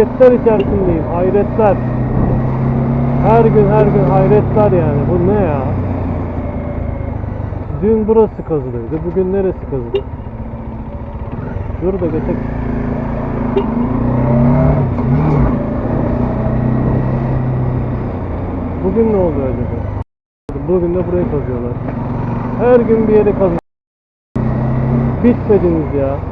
hayretler içerisindeyim. Hayretler. Her gün her gün hayretler yani. Bu ne ya? Dün burası kazılıydı. Bugün neresi kazılı? Dur da geçek. Bugün ne oldu acaba? Bugün de burayı kazıyorlar. Her gün bir yere kazıyor. Bitmediniz ya.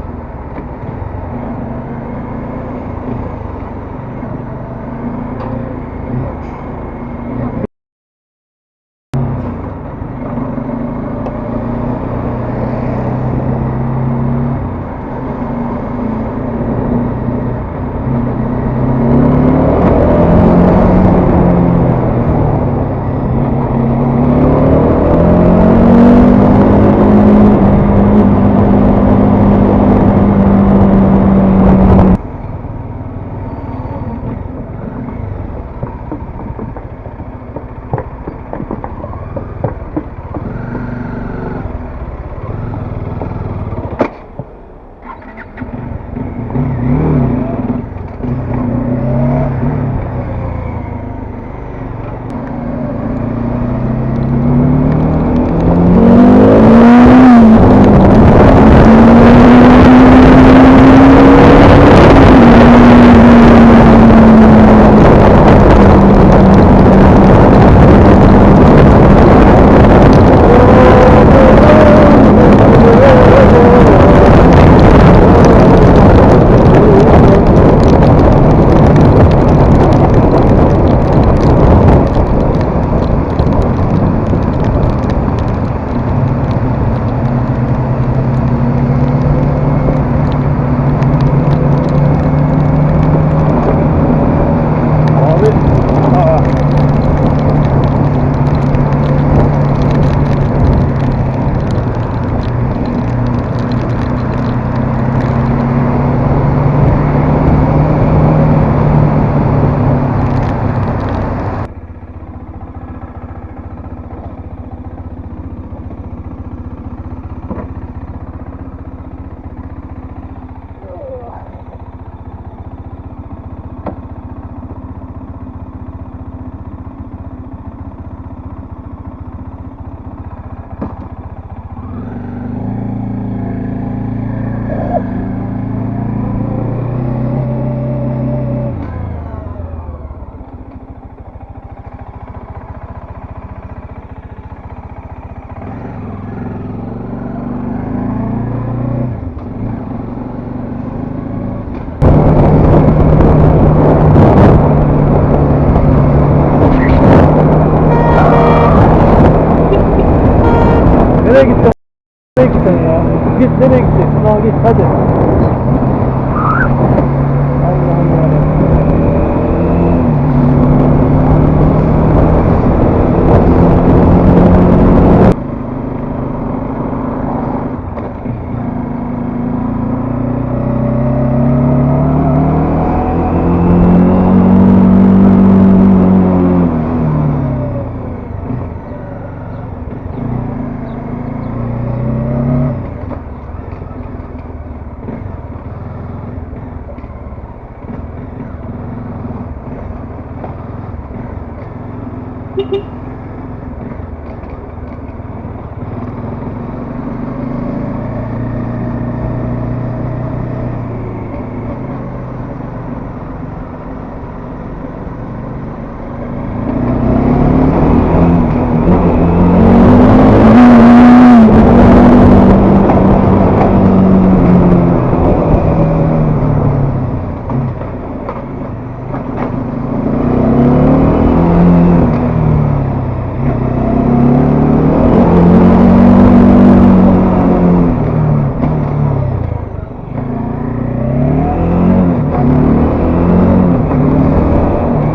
Nereye gideceksin? Al git hadi.